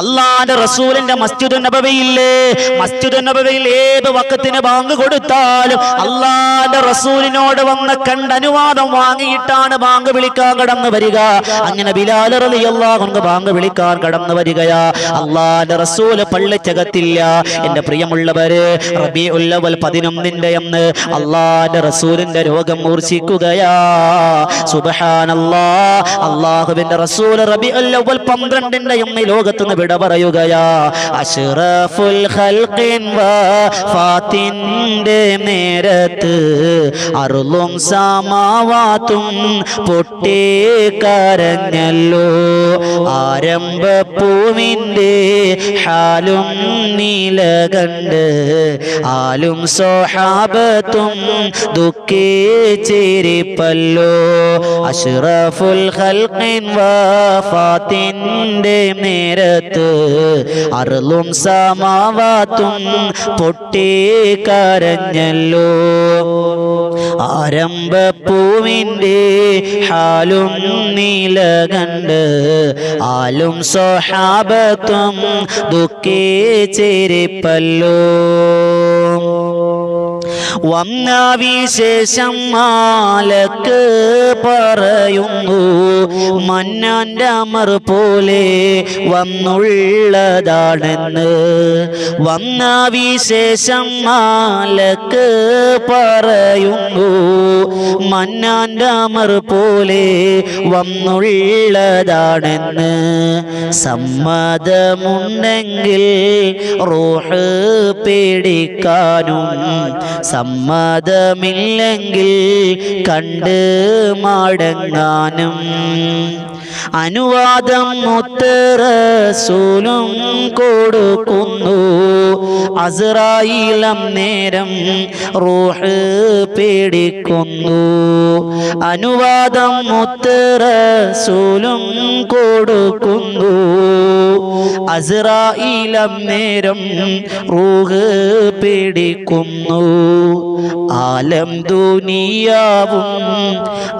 അള്ളാന്റെ റസൂലിന്റെ മസ്ജിദ് നബവയില്ലേ? മസ്ജിദ് നബവയിൽ ഏത് വക്കത്തിന് ബാങ്ക് കൊടുത്താലും അള്ളാന്റെ റസൂലിനോട് വന്ന് കണ്ട് അനുവാദം വാങ്ങിയിട്ടാണ് ബാങ്ക് വിളിക്കാൻ കടന്നു വരിക. അങ്ങനെ ബിലാൽ റളിയല്ലാഹു ബാങ്ക് വിളിക്കാൻ കടന്നു വരികയാ. അള്ളാന്റെ റസൂൽ പള്ളിച്ചകത്തില്ല എന്റെ പ്രിയമുള്ളവര് റബി ഉല്ലവൽ പതിനൊന്നിന്റെ അന്ന് അള്ളാന്റെ റസൂലിന്റെ രോഗം മൂർച്ഛിക്കുകയാ. സുബഹാനല്ലാ. അള്ളാഹുവിന്റെ റസൂൽ റബി ഉല്ലവൽ പന്ത്രണ്ടിന്റെ അന്ന് ലോകത്തുനിന്ന് വിട പറയുകയാ അഷ്റഫുൽ വഫാത്തിന്റെ നേരത്ത് അറുളും സമാവാത്തും പൊട്ടിക്കരഞ്ഞല്ലോ ആരംഭപ്പൂവിന്റെ ഹാലും നീല കണ്ട് ആലും സോഹാബത്തും ദുഃഖിച്ചിരിപ്പല്ലോ അഷ്റഫുൽ ഖൽഖിൻ വഫാത്തിന്റെ നേരത്ത് അറുളും സമാവാത്തും പൊട്ടിക്കരഞ്ഞല്ലോ ആരംഭപ്പൂവിന്റെ ഹാലും നീല കണ്ട് ആലും സ്വഹാബത്തും ദുഃഖേ വന്ന വിശേഷം മാലക്ക് പറയുന്നു മന്നാന്റെ അമർ പോലെ വന്നുള്ളതാണെന്ന്. വന്ന വിശേഷം മാലക്ക് പറയുന്നു മന്നാന്റെ അമർ പോലെ വന്നുള്ളതാണെന്ന്. സമ്മതമുണ്ടെങ്കിൽ റൂഹ് പേടിക്കാനും സമ്മതമില്ലെങ്കിൽ കണ്ട് മാടങ്ങാനും. അനുവാദം മുത്തറസൂലും കൊടുക്കുന്നു. അസറായിലം നേരം റൂഹ് പേടിക്കുന്നു. അനുവാദം മുത്തറസൂലും കൊടുക്കുന്നു. അസറായിലം നേരം റൂഹ് പേടിക്കുന്നു. ആലം ദുനിയാവും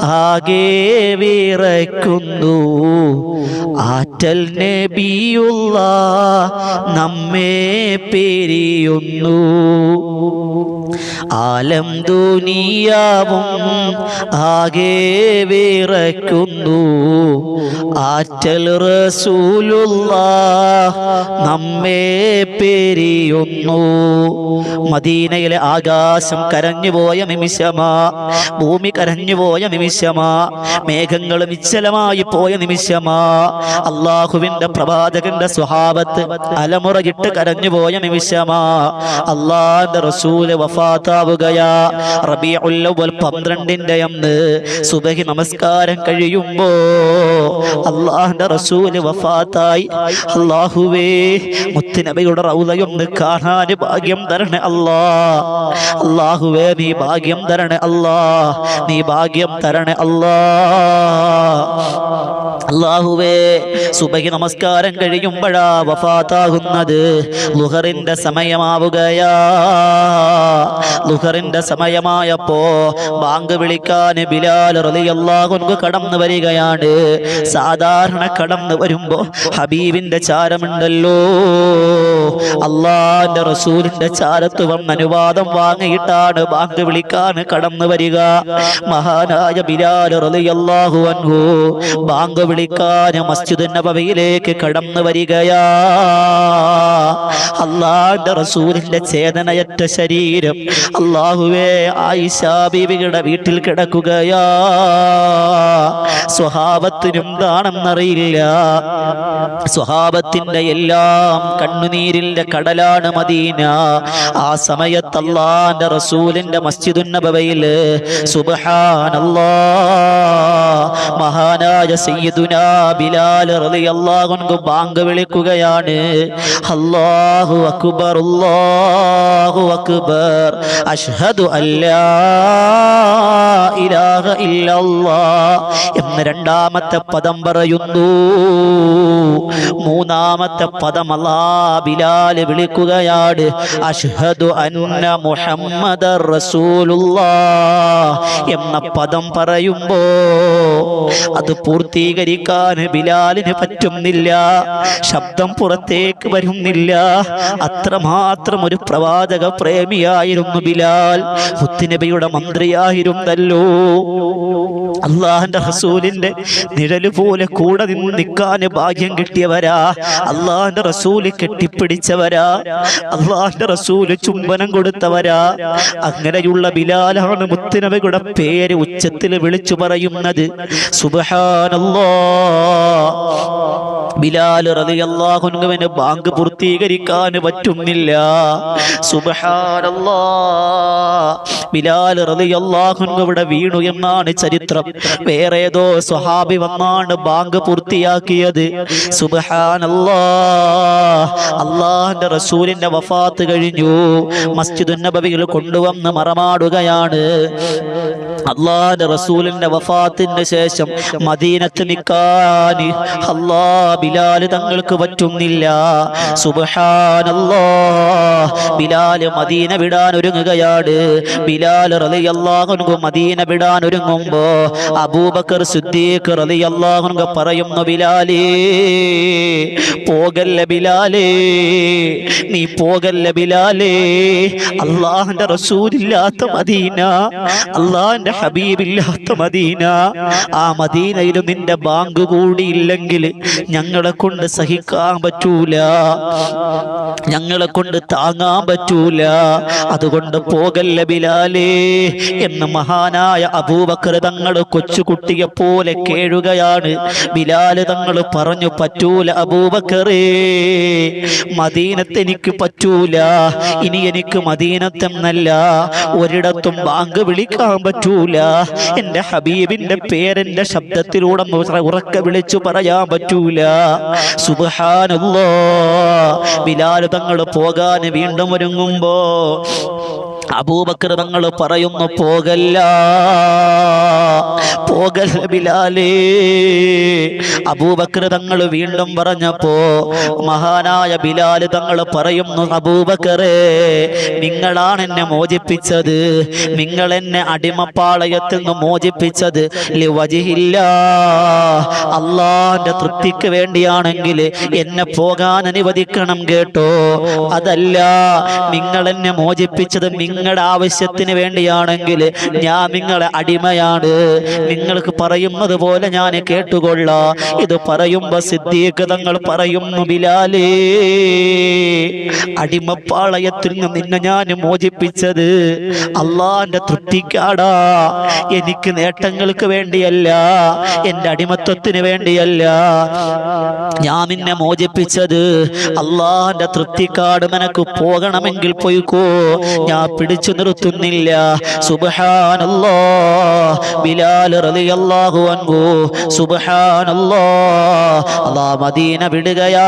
ആകെ വിറയ്ക്കുന്നു. ആറ്റൽ നബിയുള്ള നമ്മെ പിരിയുന്നു. ആലം ദുനിയാവും ആകെ വിറയ്ക്കുന്നു. ആറ്റൽ റസൂലുള്ള നമ്മെ പേരിയുന്നു. മദീനയിലെ ആകാശം കരഞ്ഞുപോയ നിമിഷമാ ഭൂമി കരഞ്ഞുപോയ നിമിഷമാ മേഘങ്ങൾ നിശ്ചലമായി പോയ നിമിഷമാ അള്ളാഹുവിന്റെ പ്രവാചകന്റെ സ്വഭാവത്ത് അലമുറയിട്ട് കരഞ്ഞുപോയ നിമിഷമാ അള്ളാന്റെ റസൂൽ വഫാത്താവുകയാ റബിയുൽ പന്ത്രണ്ടിന്റെ അന്ന് സുബഹി നമസ്കാരം കഴിയുമ്പോ അള്ളാഹിന്റെ റസൂൽ വഫാത്തായി. അള്ളാഹുവേ മുത്തുനബിയുടെ റൗലയൊന്ന് കാണാൻ ഭാഗ്യം തരണേ അല്ലാ. അള്ളാഹുവേ നീ ഭാഗ്യം തരണേ അല്ലാ. നീ ഭാഗ്യം തരണേ അല്ലാ. അള്ളാഹുവേ സുബഹി നമസ്കാരം കഴിയുമ്പോഴാ വഫാത്താകുന്നത് ലുഹറിന്റെ സമയമാവുകയാ. ലുഹറിന്റെ സമയമായപ്പോ ബാങ്ക് വിളിക്കാൻ ബിലാൽ റളിയല്ലാഹു കടന്നു വരികയാണ്. സാധാരണ കടന്നു വരുമ്പോ ഹബീബിന്റെ ചാരമുണ്ടല്ലോ. അള്ളാന്റെ റസൂലിന്റെ ചാരത്ത് വന്ന് അനുവാദം വാങ്ങിയിട്ടാണ് ബാങ്ക് വിളിക്കാൻ കടന്നു വരിക. മഹാനായ ബിലാൽ റളിയല്ലാഹു അൻഹു ബാങ്ക് വിളിക്കാൻ മസ്ജിദ് നബവിയിലേക്ക് കടന്നു വരികയാ. അള്ളാന്റെ റസൂലിന്റെ ചേതനയറ്റ ശരീരം അള്ളാഹുവേ ആയിഷ ബീവിയുടെ വീട്ടിൽ കിടക്കുകയാ. സ്വഭാവത്തിനും എന്താണെന്നറിയില്ല സ്വഭാവത്തിന്റെ എല്ലാം കണ്ണുനീരിന്റെ കടലാണ് മദീന. ആ സമയത്ത് അള്ളാന്റെ റസൂലിന്റെ മസ്ജിദുൻ മഹാനായ സയ്യിദുനാ ബിലാൽ റളിയല്ലാഹു ബാങ്ക് വിളിക്കുകയാണ്. അല്ലാഹു അക്ബർ അല്ലാഹു അക്ബർ അഷ്ഹദു അല്ലാ ഇലാഹ എന്ന് രണ്ടാമത്തെ പദം പറയുന്നു. മൂന്നാമത്തെ പദം അല്ലാ ബിലാൽ വിളിക്കുകയാണ്. അഷ്ഹദു അന്ന മുഹമ്മദ എന്ന പദം പറയുമ്പോ അത് പൂർത്തീകരിക്കാൻ ബിലാലിന് പറ്റുന്നില്ല. ശബ്ദം പുറത്തേക്ക് വരുന്നില്ല. അത്രമാത്രം ഒരു പ്രവാചക പ്രേമിയായിരുന്നു ബിലാൽ. മുത്തുനബിയുടെ മന്ത്രിയായിരുന്നല്ലോ. അള്ളാഹിന്റെ റസൂലിന്റെ നിഴൽ പോലെ കൂടെ നിന്ന് നിൽക്കാൻ ഭാഗ്യം കിട്ടിയവരാ. അള്ളാഹിന്റെ റസൂൽ കെട്ടിപ്പിടിച്ചവരാ. അള്ളാഹിന്റെ റസൂൽ ചുംബനം കൊടുത്തവരാ. അങ്ങനെയുള്ള ബിലാലാണ് മുത്തിനവയുടെ പേര് ഉച്ചത്തിൽ വിളിച്ചു പറയുന്നത്. സുബഹാനല്ലാ. ബിലാൽ റളിയല്ലാഹുവിന് ബാങ്ക് പൂർത്തീകരിക്കാൻ പറ്റുന്നില്ല. സുബഹാനല്ലാ. ബിലാൽ റളിയല്ലാഹുവിടെ വീണു എന്നാണ് ചരിത്രം. വേറെ ഏതോ സ്വഹാബി വന്നാണ് ബാങ്ക് പൂർത്തിയാക്കിയത്. സുബ്ഹാനല്ലാ. അള്ളാഹിന്റെ റസൂലിന്റെ വഫാത്ത് കഴിഞ്ഞു. മസ്ജിദുൻ നബവിയിൽ കൊണ്ടുവന്ന് മറമാടുകയാണ്. അള്ളാഹിന്റെ റസൂലിന്റെ വഫാത്തിന് ശേഷം മദീനത്ത് നിൽക്കാൻ അല്ലാ ബിലാൽ തങ്ങൾക്ക് പറ്റുന്നില്ല. സുബ്ഹാനല്ലാ. ബിലാൽ മദീന വിടാൻ ഒരുങ്ങുകയാണ്. ബിലാൽ റളിയല്ലാഹു മദീന വിടാൻ ഒരുങ്ങുമ്പോ അബൂബക്കർ സിദ്ദീഖ് പറയുന്നു ബിലാലേ പോകല്ല ബിലാലേ നീ പോകല്ല ബിലാലേ അള്ളാഹിന്റെ റസൂലില്ലാത്ത മദീന അള്ളാഹിന്റെ ഹബീബില്ലാത്ത മദീന ആ മദീനയിൽ നിന്റെ ബാങ്ക് കൂടിയില്ലെങ്കിൽ ഞങ്ങളെ കൊണ്ട് സഹിക്കാൻ പറ്റൂല ഞങ്ങളെ കൊണ്ട് താങ്ങാൻ പറ്റൂല അതുകൊണ്ട് പോകല്ല ബിലാലേ എന്ന് മഹാനായ അബൂബക്കർ തങ്ങൾ കൊച്ചുകുട്ടിയെ പോലെ കേഴുകയാണ്. ബിലാൽ തങ്ങൾ പറഞ്ഞു പറ്റൂല അബൂബക്കറേ മദീനത്ത് എനിക്ക് പറ്റൂല. ഇനി എനിക്ക് മദീനത്തെന്നല്ല ഒരിടത്തും ബാങ്ക് വിളിക്കാൻ പറ്റൂല. എന്റെ ഹബീബിന്റെ പേരെന്റെ ശബ്ദത്തിലൂടെ ഉറ- ഉറക്കെ വിളിച്ചു പറയാൻ പറ്റൂല. സുബഹാനല്ലോ. ബിലാൽ തങ്ങൾ പോകാൻ വീണ്ടും ഒരുങ്ങുമ്പോ അബൂബക്കർ തങ്ങൾ പറയുന്നു പോകല്ല. പോകല്ല ബിലാലേ. തങ്ങൾ വീണ്ടും പറഞ്ഞപ്പോ മഹാനായ ബിലാൽ തങ്ങൾ പറയുന്നു അബൂബക്കറേ നിങ്ങളാണ് എന്നെ മോചിപ്പിച്ചത്. നിങ്ങൾ എന്നെ അടിമപ്പാളയത്തിൽ നിന്ന് മോചിപ്പിച്ചത്. വജിഹില്ല അള്ളാന്റെ തൃപ്തിക്ക് വേണ്ടിയാണെങ്കിൽ എന്നെ പോകാൻ അനുവദിക്കണം കേട്ടോ. അതല്ല നിങ്ങൾ എന്നെ മോചിപ്പിച്ചത് നിങ്ങളുടെ ആവശ്യത്തിന് വേണ്ടിയാണെങ്കിൽ ഞാൻ നിങ്ങളെ അടിമയാണ്. നിങ്ങൾക്ക് പറയുന്നത് പോലെ ഞാൻ കേട്ടുകൊള്ളാ. ഇത് പറയുമ്പോ സിദ്ധീഖ് തങ്ങൾ പറയുന്നു ബിലാലേ അടിമപ്പാളയത്തിൽ നിന്ന് നിന്നെ ഞാൻ മോചിപ്പിച്ചത് അള്ളാന്റെ തൃപ്തിക്കാടാ. എനിക്ക് നേട്ടങ്ങൾക്ക് വേണ്ടിയല്ല എന്റെ അടിമത്വത്തിന് വേണ്ടിയല്ല. ഞാൻ നിന്നെ മോചിപ്പിച്ചത് അള്ളാന്റെ തൃപ്തിക്കാട് നിനക്ക് പോകണമെങ്കിൽ പോയിക്കോ. ഞാൻ പിടിച്ചു നിർത്തുന്നില്ല. സുബഹാനല്ലോ. ബിലാൽ റളിയല്ലാഹു അൻഹു. സുബഹാനല്ലോ. അല്ലാ മദീന വിടുകയാ.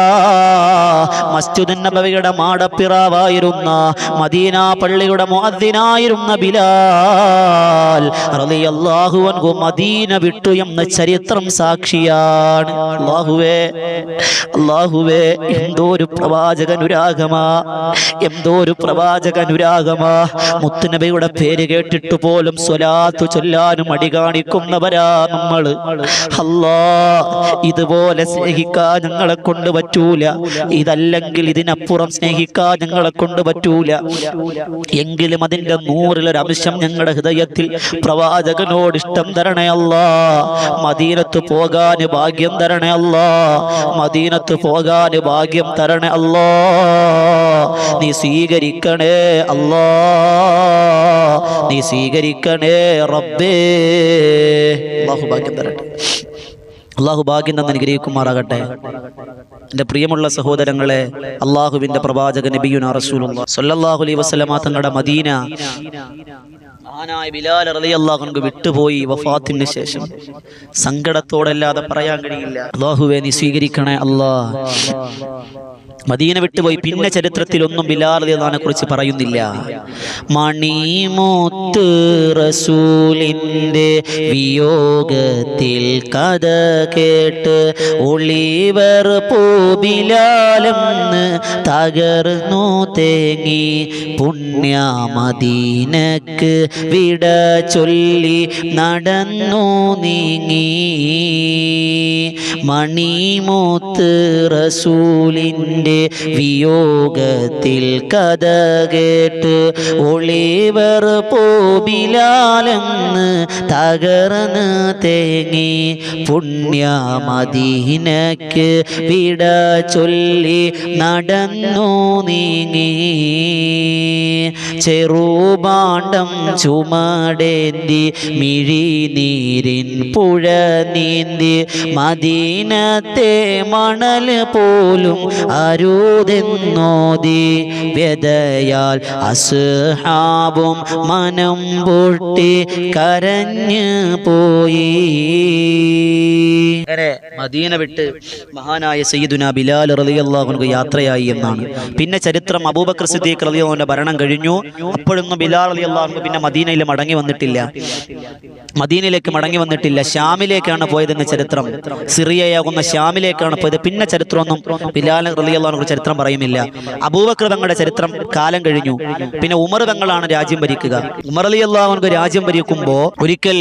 മസ്ജിദുൻ നബവിയുടെ മാടപ്പിറാവായിരുന്ന മദീന പള്ളിയുടെ മുഅദ്ദിനായിരുന്ന ബിലാൽ റളിയല്ലാഹു അൻഹു മദീന വിട്ടു എന്ന ചരിത്രം സാക്ഷിയാണ്. അല്ലാഹുവേ അല്ലാഹുവേ എന്തോ ഒരു പ്രവാചകനുരാഗമാ. എന്തോ ഒരു പ്രവാചകനുരാഗമാ. മുത്തുനബിയുടെ പേര് കേട്ടിട്ട് പോലും സ്വലാത്തു ചൊല്ലാനും അടി കാണിക്കുന്നവരാ നമ്മൾ. അല്ലാ ഇതുപോലെ സ്നേഹിക്കാൻ ഞങ്ങളെ കൊണ്ട് പറ്റൂല. ഇതല്ലെങ്കിൽ ഇതിനപ്പുറം സ്നേഹിക്കാൻ ഞങ്ങളെ കൊണ്ട് പറ്റൂല. എങ്കിലും അതിന്റെ നൂറിലൊരു അംശം ഞങ്ങളുടെ ഹൃദയത്തിൽ പ്രവാചകനോട് ഇഷ്ടം തരണേ മദീനത്ത് പോകാൻ ഭാഗ്യം തരണേ മദീനത്ത് പോകാൻ ഭാഗ്യം തരണേ നീ സ്വീകരിക്കണേ അല്ലാ. നീ സ്വീകരിക്കണേ റബ്ബേ. അള്ളാഹു ഭാഗ്യം തരട്ടെ. അള്ളാഹു ഭാഗ്യം തന്നെ അനുഗ്രഹിക്കുമാറാകട്ടെ. എന്റെ പ്രിയമുള്ള സഹോദരങ്ങളെ അള്ളാഹുവിന്റെ പ്രവാചക നബിയുന റസൂൽ അലൈഹി വസല്ലമ തങ്ങളുടെ മദീന മഹാനായ ബിലാൽ വിട്ടുപോയി വഫാത്തിന് ശേഷം. സങ്കടത്തോടല്ലാതെ പറയാൻ കഴിയില്ല. അള്ളാഹുവേ നീ സ്വീകരിക്കണേ അല്ലാ. മദീന വിട്ടുപോയി. പിന്നെ ചരിത്രത്തിൽ ഒന്നും ബിലാൽ റളിയല്ലാഹുവിനെ കുറിച്ച് പറയുന്നില്ല. മണിമൂത്ത് റസൂലിന്റെ വിയോഗത്തിൽ കഥ കേട്ട് ഒളിവർ പൂബിലാലെന്ന് തകർന്നു തേങ്ങി പുണ്യ മദീനക്ക് വിട ചൊല്ലി നടന്നു നീങ്ങി. മണിമൂത്ത് റസൂലിന്റെ വിയോഗത്തിൽ കഥ കേട്ട് ഒളിവർ പോബിലാലെന്ന് തകർന്ന് തേങ്ങി പുണ്യമദീനക്ക് വിട ചൊല്ലി നടന്നു നീങ്ങി. ചെറുപാണ്ഡം ചുമടേന്തി മിഴിനീരിൻ പുഴ നീന്തി മദീനത്തെ മണൽ പോലും അരുതെന്നോതി വ്യതയാൽ അസ്ഹാബും മനം പൊട്ടി കരഞ്ഞു പോയി. അങ്ങനെ മദീന വിട്ട് മഹാനായ സയ്യിദുന ബിലാൽ റളിയല്ലാഹു യാത്രയായി എന്നാണ്. പിന്നെ ചരിത്രം അബൂബക്കർ സിദ്ദീഖ് റളിയല്ലാഹുവിന്റെ ഭരണം കഴിഞ്ഞു. അപ്പോഴൊന്നും ബിലാൽ റളിയല്ലാഹു പിന്നെ മദീനയിൽ മടങ്ങി വന്നിട്ടില്ല. മദീനയിലേക്ക് മടങ്ങി വന്നിട്ടില്ല. ഷാമിലേക്കാണ് പോയതെന്ന് ചരിത്രം. സിറിയയാകുന്ന ഷാമിലേക്കാണ് പോയത്. പിന്നെ ചരിത്രമൊന്നും ബിലാൽ റളിയല്ലാഹു ചരിത്രം പറയുമില്ല അബൂബക്കർ തങ്ങളുടെ ചരിത്രം കാലം കഴിഞ്ഞു. പിന്നെ ഉമർ തങ്ങളാണ് രാജ്യം ഭരിക്കുക. ഉമർ അലി അള്ളാഹുക്ക് രാജ്യം ഭരിക്കുമ്പോ ഒരിക്കൽ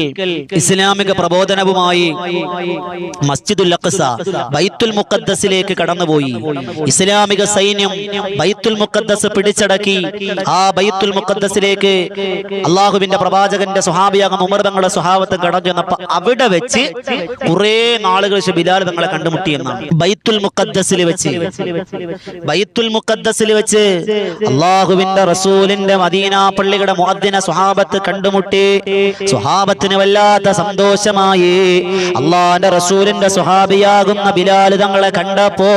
ഇസ്ലാമിക പ്രബോധനവുമായി മസ്ജിദുൽ ബൈത്തുൽ മുഖദ്ദസിലേക്ക് കടന്നുപോയി. ഇസ്ലാമിക സൈന്യം ബൈത്തുൽ മുഖദ്ദസ് പിടിച്ചടക്കി. ആ ബൈത്തുൽ മുഖദ്ദസിലേക്ക് അള്ളാഹുവിന്റെ പ്രവാചകന്റെ സ്വഹാബിയാകും ഉമർ തങ്ങളുടെ സ്വഭാവത്തെ കടന്നു ചെന്നപ്പോ അവിടെ വെച്ച് കുറെ നാളുകൾ ബിലാൽ തങ്ങളെ കണ്ടുമുട്ടിയെന്നാണ്. ബൈത്തുൽ മുഖദ്ദസിൽ വെച്ച്. ബൈത്തുൽ മുഖദ്ദസിൽ വെച്ച് അള്ളാഹുവിന്റെ റസൂലിന്റെ മദീന പള്ളിയുടെ മുഅദ്ദിന സ്വഹാബത്ത് കണ്ടുമുട്ടി. സ്വഹാബത്തിന് വല്ലാത്ത സന്തോഷമായി. അള്ളാന്റെ റസൂലിന്റെ സ്വഹാബിയാകുന്ന ബിലാൽ തങ്ങളെ കണ്ടപ്പോ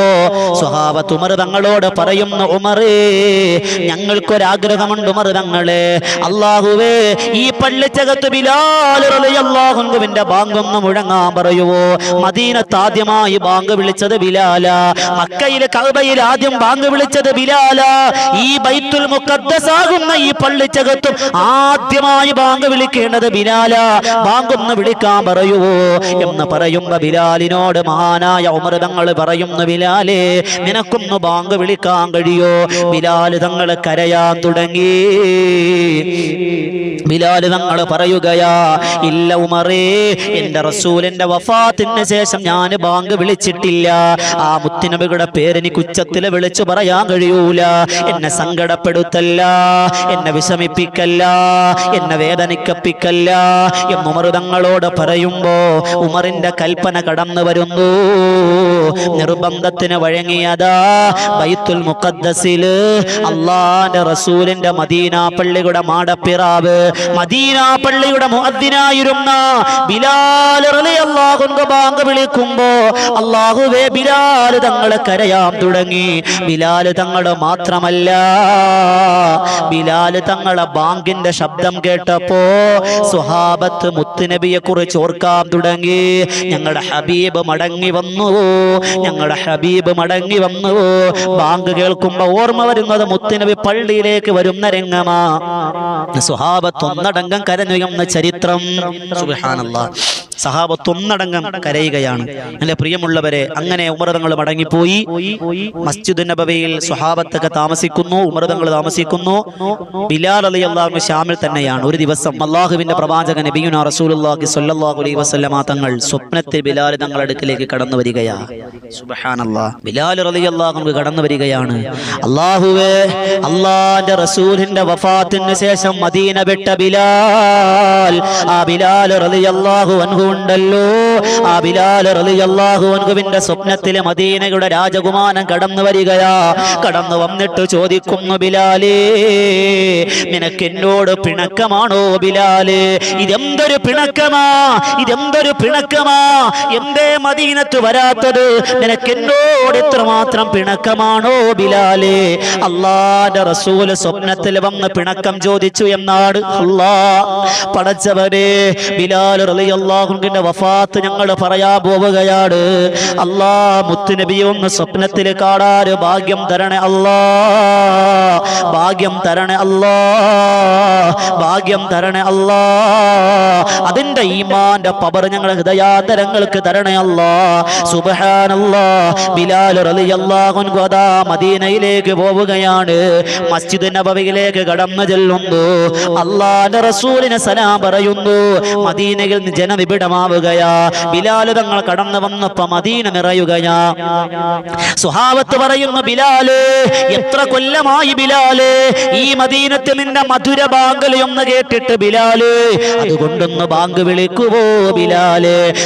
സ്വഹാബത്ത് ഉമർ തങ്ങളോട് പറയുന്നു ഉമറേ ഞങ്ങൾക്കൊരാഗ്രഹമുണ്ട് ഉമർ തങ്ങളെ. അള്ളാഹുവേ ഈ പള്ളിച്ചകത്ത് ബിലാൽ അള്ളാഹുവിന്റെ ബാങ്കൊന്ന് മുഴങ്ങാൻ പറയുവോ? മദീനത്ത് ആദ്യമായി ബാങ്ക് വിളിച്ചത് ബിലാല. മക്കയിലെ ആദ്യം ബാങ്ക് വിളിച്ചത് ബിലാല. ഈ ബൈത്തുൽ മുക്കദ്സാകുന്ന ഈ പള്ളിച്ചകത്തും ആദ്യമായി ബാങ്ക് വിളിക്കേണ്ടത് ബിലാല. ബാങ്കൊന്ന് വിളിക്കാൻ പറയുവോ എന്ന് പറയുമ്പോ ബിലാലിനോട് മഹാനായ ഉമൃതങ്ങൾ പറയുന്നു ബിലാലേ നിനക്കൊന്ന് ബാങ്ക് വിളിക്കാൻ കഴിയോ? ബിലാൽ തങ്ങൾ കരയാൻ തുടങ്ങി. ബിലാൽ തങ്ങൾ പറയുകയാ ഇല്ല ഉമറേ എന്റെ റസൂലിന്റെ വഫാത്തിന് ശേഷം ഞാൻ ബാങ്ക് വിളിച്ചിട്ടില്ല. ആ മുത്തിനബികളുടെ പേരെനിക്ക് ഉച്ചത്തിൽ വിളിച്ചു പറയാൻ കഴിയൂല. എന്നെ സങ്കടപ്പെടുത്തല്ല. എന്നെ വിഷമിപ്പിക്കല്ല. എന്നെ വേദനിക്കപ്പിക്കല്ല. എന്ന് ഉമർ തങ്ങളോട് പറയുമ്പോ ഉമറിന്റെ കൽപ്പന കടന്നു വരുന്നു. നിർബന്ധത്തിന് വഴങ്ങിയതാ ബൈത്തുൽ മുഖദ്സിൽ അള്ളാന്റെ റസൂലിന്റെ മദീന പള്ളിയുടെ മാടപ്പിറാവ്. മദീന പള്ളിയുടെ മുഅദ്ദിനായിരുന്ന ബിലാൽ ബാങ്ക് വിളിക്കുമ്പോ അള്ളാഹുവേ ബിലാൽ തങ്ങളെ കരയാൻ തുടങ്ങി. ബിലാൽ തങ്ങൾ മാത്രമല്ല. ബിലാൽ തങ്ങളെ ബാങ്കിന്റെ ശബ്ദം കേട്ടപ്പോ സുഹാബത്ത് മുത്തുനബിയെ കുറിച്ച് ഓർക്കാൻ തുടങ്ങി. ഞങ്ങളുടെ ഹബീബ് മടങ്ങി വന്നു. ഞങ്ങളുടെ ഹബീബ് മടങ്ങി വന്നു. ബാങ്ക് കേൾക്കുമ്പോ ഓർമ്മ വരുന്നത് മുത്തുനബി പള്ളിയിലേക്ക് വരുന്ന രംഗമാ. സുഹാബത്ത് ഒന്നടങ്കം കരഞ്ഞു എന്ന ചരിത്രം സഹാബത്ത് ഒന്നടങ്കം കരയുകയാണ്. എന്റെ പ്രിയമുള്ളവരെ അങ്ങനെ ഉമർതങ്ങൾ മടങ്ങിപ്പോയി. മസ്ജിദ് നബവയിൽ സ്വഹാബത്തൊക്കെ താമസിക്കുന്നു ഉമർതങ്ങൾ താമസിക്കുന്നു. ബിലാൽ അലി അള്ളാഹു ഷാമിൽ തന്നെയാണ്. ഒരു ദിവസം അള്ളാഹുവിന്റെ പ്രവാചകൻ നബിയുന റസൂലുള്ളാഹി സ്വല്ലല്ലാഹു അലൈഹി വസല്ലമ തങ്ങൾ സ്വപ്നത്തിൽ ബിലാൽ തങ്ങളുടെ അടുക്കിലേക്ക് കടന്നു വരികയാ ബിലാൽ റളിയല്ലാഹു കടന്നു വരികയാണ്. അള്ളാഹുവേ അള്ളാന്റെ റസൂലിന്റെ വഫാത്തിന് ശേഷം മദീന വിട്ട ബിലാൽ ആ ബിലാൽ റളിയല്ലാഹു അൻഹു ఉండల్లో ആ ബിലാൽ റളിയല്ലാഹു അൻഹുവിന്റെ സ്വപ്നത്തിലെ മദീനയുടെ രാജകുമാരൻ കടന്നു വരികയാ. കടന്നു വന്നിട്ട് ചോദിക്കുന്നു ബിലാലേ നിനക്ക് എന്നോട് പിണക്കമാണോ ബിലാലേ? ഇതെന്തൊരു പിണക്കമാ? ഇതെന്തൊരു പിണക്കമാ? എന്തേ മദീനത്ത് വരാത്തത്? നിനക്ക് എന്നോട് ഇത്രമാത്രം പിണക്കമാണോ ബിലാലേ? അള്ളാന്റെ റസൂൽ സ്വപ്നത്തിൽ വന്ന് പിണക്കം ചോദിച്ചു എന്നാണ്. അള്ളാ പടച്ചവരെ ബിലാൽ റളിയല്ലാഹുവിന്റെ വഫാത്ത് ഞങ്ങൾ പറയാൻ പോവുകയാണ്. അല്ലാ മുത്തുനബി ഒന്ന് സ്വപ്നത്തിൽ കാണാൻ ഭാഗ്യം തരണേ അല്ലാ. ഭാഗ്യം തരണേ അല്ലാ. ഭാഗ്യം തരണേ അല്ലാ. അതിന്റെ ഈമാന്റെ പവർ ഞങ്ങൾ ഹൃദയാന്തരങ്ങൾക്ക് തരണേ അല്ലാ. സുബ്ഹാനല്ലാ. ബിലാൽ റളിയല്ലാഹു അതാ മദീനയിലേക്ക് പോവുകയാണ്. മസ്ജിദ് നബവിയിലേക്ക് കടന്നു ചെല്ലുന്നു. അള്ളാന്റെ റസൂലിനെ സലാം പറയുന്നു മദീനയിൽ ജനനിബിഡമാവുകയാ ബിലാൽ തങ്ങൾ കടന്നു വന്നപ്പോ മദീന നിറയുകയാ. സുഹാവത്ത് പറയുന്നു ബിലാൽ എത്ര കൊല്ലമായി ബിലാൽ ഈ മദീനത്ത് നിന്റെ മധുര ബാങ്കലി ഒന്ന് കേട്ടിട്ട് ബിലാൽ അതുകൊണ്ടൊന്ന് ബാങ്ക് വിളിക്കുവോ ബിലാൽ?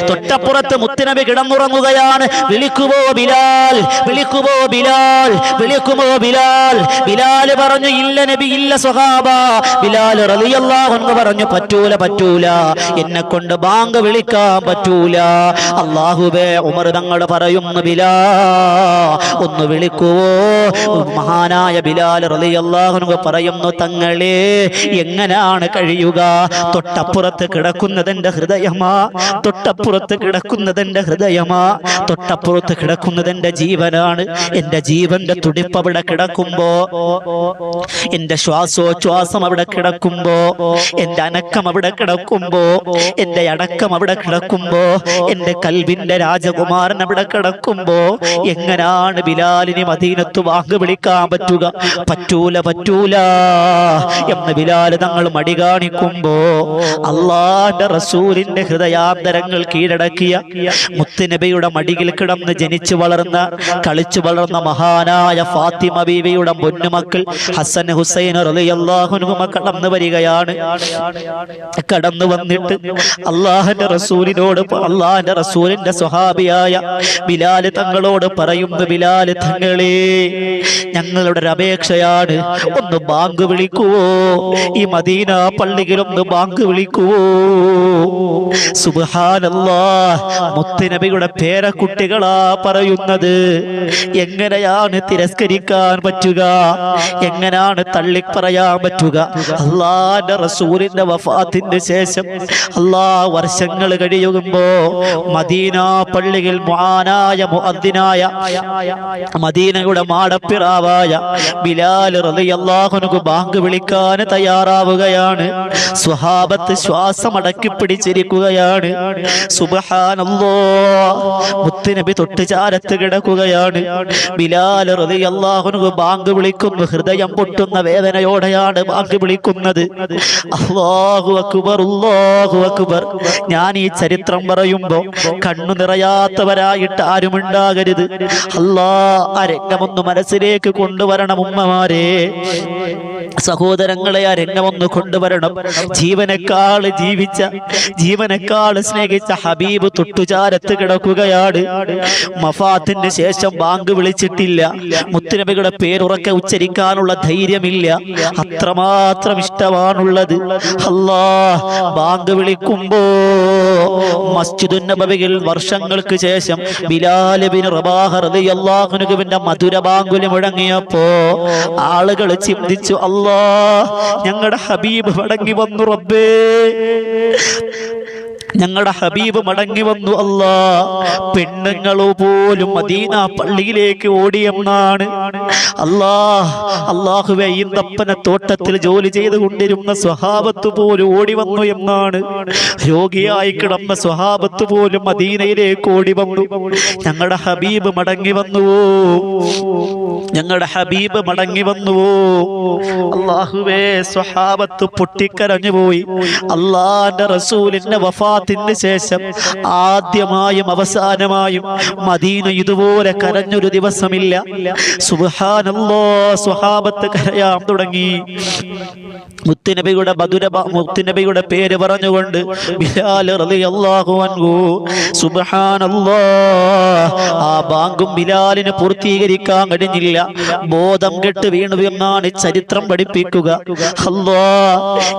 തൊട്ടപ്പുറത്ത് മുത്തിനബി കിടന്നുറങ്ങുകയാണ് വിളിക്കുവോ ബിലാൽ വിളിക്കുവോ ബിലാൽ വിളിക്കുമോ ബിലാൽ? ബിലാൽ പറഞ്ഞു ഇല്ല നബി ഇല്ല സ്വഹാബ. ബിലാൽ റളിയല്ലാഹു എന്ന് പറഞ്ഞു പറ്റൂല പറ്റൂല എന്നെ കൊണ്ട് ബാങ്ക് വിളിക്കാൻ പറ്റൂല അള്ളാഹുബേ ഉമർ തങ്ങൾ പറയുന്നു ബിലാ ഒന്ന് വിളിക്കുവോ? മഹാനായ ബിലാൽ റളിയല്ലാഹു അൻഹു പറയുന്നു തങ്ങളെ എങ്ങനെയാണ് കഴിയുക? തൊട്ടപ്പുറത്ത് കിടക്കുന്നതെന്റെ ഹൃദയമാ തൊട്ടപ്പുറത്ത് കിടക്കുന്നതെന്റെ ഹൃദയമാ തൊട്ടപ്പുറത്ത് കിടക്കുന്നതെന്റെ ജീവനാണ്. എന്റെ ജീവന്റെ തുടിപ്പ് അവിടെ കിടക്കുമ്പോ എന്റെ ശ്വാസോച്ഛ്വാസം അവിടെ കിടക്കുമ്പോ എന്റെ അനക്കം അവിടെ കിടക്കുമ്പോ എന്റെ അടക്കം അവിടെ കിടക്കുമ്പോ എന്റെ കൽവിന്റെ രാജകുമാരൻ അവിടെ കിടക്കുമ്പോ എങ്ങനാണ് ബിലാലിനെ മദീനത്ത് വാങ്ങു വിളിക്കാൻ പറ്റുക? പറ്റൂല പറ്റൂല എന്ന് ബിലാൽ തങ്ങൾ മടി കാണിക്കുമ്പോ അള്ളാന്റെ റസൂലിന്റെ ഹൃദയാന്തരങ്ങൾ കീഴടക്കിയ മുത്തുനബിയുടെ മടിയിൽ കിടന്ന് ജനിച്ചു വളർന്ന കളിച്ചു വളർന്ന മഹാനായ ഫാത്തിമ ബീവിയുടെ പൊന്നുമക്കൾ ഹസൻ ഹുസൈൻ കടന്നു വരികയാണ്. കടന്നു വന്നിട്ട് അള്ളാഹന്റെ റസൂലിനോട് അള്ളാഹന്റെ റസൂലിന്റെ സ്വഹാബിയായ ബിലാൽ തങ്ങളോട് പറയുന്നു ബിലാൽ തങ്ങളെ ഞങ്ങളുടെ ഒരു അപേക്ഷയാണ്. ഒന്ന് ബാങ്ക് വിളിക്കുവോ ഈ മദീന പള്ളിയിൽ ഒന്ന് ബാങ്ക് വിളിക്കുവോ സുബ്ഹാനല്ലാ മുത്തുനബിയുടെ പേരക്കുട്ടികളാ പറയുന്നത്. എങ്ങനെയാണ് തിരസ്കരിക്കാൻ പറ്റുക? എങ്ങനെയാണ് തള്ളിപ്പറയാൻ പറ്റുക? അള്ളാന്റെ റസൂലിന്റെ വഫാത്തിന്റെ ശേഷം അള്ളാ വർഷങ്ങൾ കഴിയുമ്പോ മദീന പള്ളിയിൽ മുആനായ മുഅദ്ദിനായ മദീനയുടെ മാടപ്പിറാവായ ബിലാൽ റളിയല്ലാഹുനു ബാങ്ക് വിളിക്കാൻ തയ്യാറാവുകയാണ്. സ്വഹാബത്ത് ശ്വാസം അടക്കി പിടിച്ചിരിക്കുകയാണ്. സുബ്ഹാനല്ലോ മുത്തുനബി തൊട്ട് ചാരത്ത് കിടക്കുകയാണ്. ബിലാൽ റളിയല്ലാഹുനു ബാങ്ക് വിളിക്കുന്നു. ഹൃദയം പൊട്ടുന്ന വേദനയോടെയാണ് ബാങ്ക് വിളിക്കുന്നത്. അല്ലാഹു അക്ബർ അല്ലാഹു അക്ബർ. ഞാൻ ഈ ചരിത്രം പറയുമ്പോ കണ്ണു നിറയാത്തവരായിട്ട് ആരും ഉണ്ടാകരുത്. അല്ലാ ആ രംഗമൊന്ന് മനസ്സിലേക്ക് കൊണ്ടുവരണം ഉമ്മമാരെ. സഹോദരങ്ങളെ ആ രംഗമൊന്ന് കൊണ്ടുവരണം. ജീവനേക്കാൾ ജീവിച്ച ജീവനേക്കാൾ സ്നേഹിച്ച ഹബീബ് തൊട്ടുചാരത്ത് കിടക്കുകയാണ്. മഫാത്തിന് ശേഷം ബാങ്ക് വിളിച്ചിട്ടില്ല. മുത്തുനബികളുടെ പേരുറക്കെ ഉച്ചരിക്കാനുള്ള ധൈര്യമില്ല. അത്രമാത്രം ഇഷ്ടമാണുള്ളത്. അല്ലാ ബാങ്ക് വിളിക്കുമ്പോ മസ്ജിദുൻ നബവിയിൽ വർഷങ്ങൾക്ക് ശേഷം ബിലാൽ ബിൻ റബാഹ റളിയല്ലാഹുവിന്റെ മധുര ബാങ്കുലി മുഴങ്ങിയപ്പോ ആളുകൾ ചിന്തിച്ചു അല്ലാ ഞങ്ങളുടെ ഹബീബ് മടങ്ങി വന്നു റബ്ബേ. ഞങ്ങളുടെ ഹബീബ് മടങ്ങി വന്നു അല്ലാ. പെണ്ണുങ്ങളോ പോലും മദീന പള്ളിയിലേക്ക് ഓടിയെന്നാണ്. അല്ലാ അള്ളാഹുവെ ഈന്തപ്പന തോട്ടത്തിൽ ജോലി ചെയ്തുകൊണ്ടിരുന്ന സ്വഹാബത്ത് പോലും ഓടി വന്നു എന്നാണ്. രോഗിയായി കിടന്ന സ്വഹാബത്ത് പോലും മദീനയിലേക്ക് ഓടി വന്നു. ഞങ്ങളുടെ ഹബീബ് മടങ്ങി വന്നുവോ? ഞങ്ങളുടെ ഹബീബ് മടങ്ങി വന്നുവോ? അള്ളാഹുവേ സ്വഹാബത്ത് പൊട്ടിക്കരഞ്ഞു പോയി അള്ളാന്റെ റസൂലിന്റെ വഫാത്ത് വഫാത്തിന് ശേഷം ആദ്യമായും അവസാനമായും മദീന ഇതുപോലെ കരഞ്ഞൊരു ദിവസമില്ല. സുബ്ഹാനല്ലോ സ്വഹാബത്ത് കരയാൻ തുടങ്ങി. മുത്തുനബിയുടെ മധുര മുത്തുനബിയുടെ പേര് പറഞ്ഞുകൊണ്ട് ബിലാൽ റളിയല്ലാഹു അൻഹു ആ ബിലാലിന് പൂർത്തീകരിക്കാൻ കഴിഞ്ഞില്ല. ബോധം കെട്ട് വീണു എന്നാണ് ചരിത്രം പഠിപ്പിക്കുക.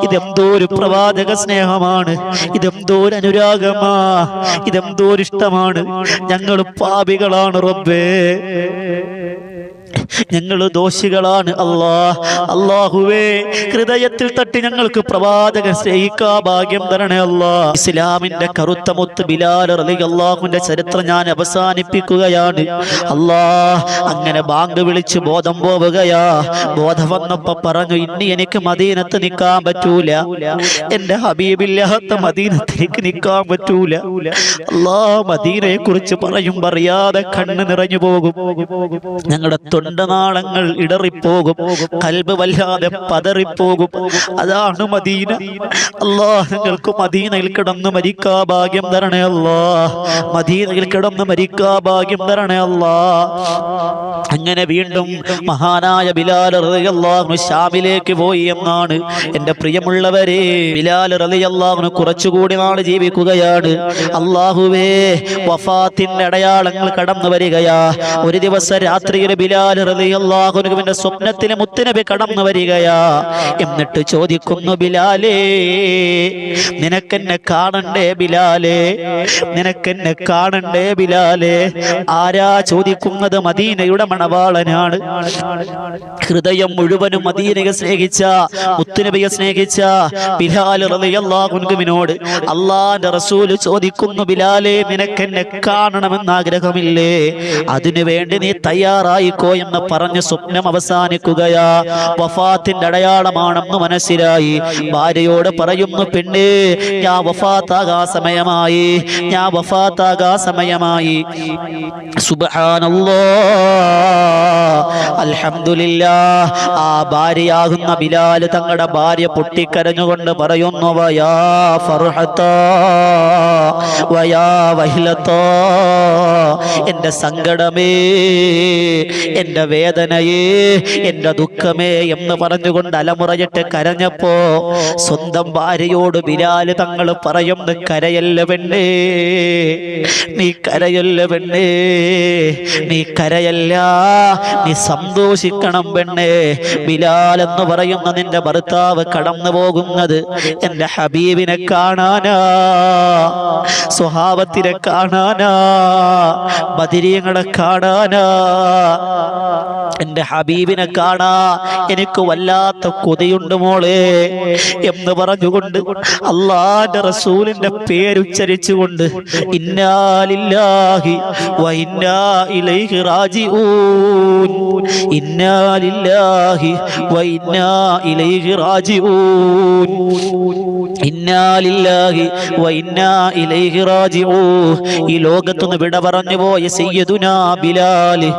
ഇതെന്തോ ഒരു പ്രവാചക സ്നേഹമാണ്. ഇതെന്തോ ഒരു അനുരാഗമാ ഇതെന്തോ ഒരു ഇഷ്ടമാണ്. ഞങ്ങൾ പാപികളാണ് റബ്ബേ. ഞങ്ങൾ ദോഷികളാണ് അല്ലാ. അള്ളാഹുവേ ഹൃദയത്തിൽ തട്ടി ഞങ്ങൾക്ക് പ്രവാചകൻ സ്നേഹിക്കാ ഭാഗ്യം തരണേ അല്ലാ. ഇസ്ലാമിന്റെ കറുത്ത മുത്ത് ബിലാൽ റലി അള്ളാഹുവിന്റെ ചരിത്രം ഞാൻ അവസാനിപ്പിക്കുകയാണ്. അല്ലാ അങ്ങനെ ബാങ്ക് വിളിച്ച് ബോധം പോവുകയാ. ബോധം വന്നപ്പോ പറഞ്ഞു ഇനി എനിക്ക് മദീനത്ത് നിൽക്കാൻ പറ്റൂല. എന്റെ ഹബീബില്ലാത്ത മദീനത്ത് എനിക്ക് നിൽക്കാൻ പറ്റൂല. അല്ലാ മദീനയെ കുറിച്ച് പറയും പറയാതെ കണ്ണ് നിറഞ്ഞു പോകും. ഞങ്ങളുടെ തൊണ്ടനാളങ്ങൾ ഇടറിപ്പോകും കൽബ് വല്ലാതെ പതറിപ്പോകും. അതാണ് മദീന. അല്ലാ നിങ്ങൾക്ക് മദീനയിൽ കിടന്ന് മരിക്കാ ഭാഗ്യം തരണേ അല്ലാ മദീനയിൽ കിടന്ന് മരിക്കാ ഭാഗ്യം തരണേ അല്ലാ അങ്ങനെ വീണ്ടും മഹാനായ ബിലാൽ റളിയല്ലാഹു ഷാമിലേക്ക് പോയി എന്നാണ് എന്റെ പ്രിയമുള്ളവരെ. ബിലാൽ റളിയല്ലാഹു കുറച്ചുകൂടി നാൾ ജീവിക്കുകയാണ്. അള്ളാഹുവേ വഫാത്തിന്റെ അടയാളങ്ങൾ കടന്നു വരികയാ ഒരു ദിവസം രാത്രിയിൽ ബിലാൽ റളിയല്ലാഹുവിന്റെ സ്വപ്നത്തിലെ മുത്തുനബി കടന്നു വരികയാ. എന്നിട്ട് ചോദിക്കുന്നു ബിലാലേ നിനക്കെന്നെ കാണണ്ടേ ബിലാലേ? നിനക്കെന്നെ കാണണ്ടേ ബിലാലേ? ആരാ ചോദിക്കുന്നത്? മദീനയുടെ മണവാളനാണ്. ഹൃദയം മുഴുവനും മദീനയെ സ്നേഹിച്ച മുത്തുനബിയെ സ്നേഹിച്ച ബിലാൽ അള്ളാന്റെ റസൂൽ ചോദിക്കുന്നു ബിലാലേ നിനക്കെന്നെ കാണണമെന്ന് ആഗ്രഹമില്ലേ? അതിനു വേണ്ടി നീ തയ്യാറായിക്കോ എന്ന് പറഞ്ഞ് സ്വപ്നം അവസാനിക്കുകയാ. വഫാത്തിന്റെ അടയാളമാണെന്ന് മനസ്സിലായി. ഭാര്യയോട് പറയുന്നു പെണ്ണേ ഞാൻ വഫാത്താകാ സമയമായി. ഞാൻ വഫാത്താകാ സമയമായി. ആ ഭാര്യയാകുന്ന ബിലാൽ തങ്ങളുടെ ഭാര്യ പൊട്ടിക്കരഞ്ഞുകൊണ്ട് പറയുന്നു വയാ വയാ എന്റെ സങ്കടമേ എന്റെ വേദനയേ എന്റെ ദുഃഖമേ എന്ന് പറഞ്ഞുകൊണ്ട് അലമുറയിട്ട് കരഞ്ഞപ്പോ സ്വന്തം ഭാര്യയോട് ബിലാൽ തങ്ങൾ പറയുന്ന കരയല്ല പെണ്ണേ നീ കരയല്ല പെണ്ണേ നീ കരയല്ല നീ സന്തോഷിക്കണം പെണ്ണേ. ബിലാൽ എന്ന് പറയുന്ന നിന്റെ ഭർത്താവ് കടന്നു പോകുന്നത് എന്റെ ഹബീബിനെ കാണാനാ സ്വഭാവത്തിനെ കാണാനാ ബദിരീങ്ങളെ കാണാനാ. എന്റെ ഹബീബിനെ കാണാ. എനിക്ക് വല്ലാത്ത കൊതിയുണ്ട് മോളെ. എന്ന് പറഞ്ഞുകൊണ്ട് അള്ളാന്റെ റസൂലിന്റെ പേരുച്ചരിച്ചുകൊണ്ട് ഇലൈഹി റാജിഊൻ. ഇലൈഹി റാജിഊൻ. ഇലൈഹി റാജിഊ ഈ ലോകത്തുനിന്ന് വിട പറഞ്ഞു പോയ സയ്യിദുനാ ബിലാൽ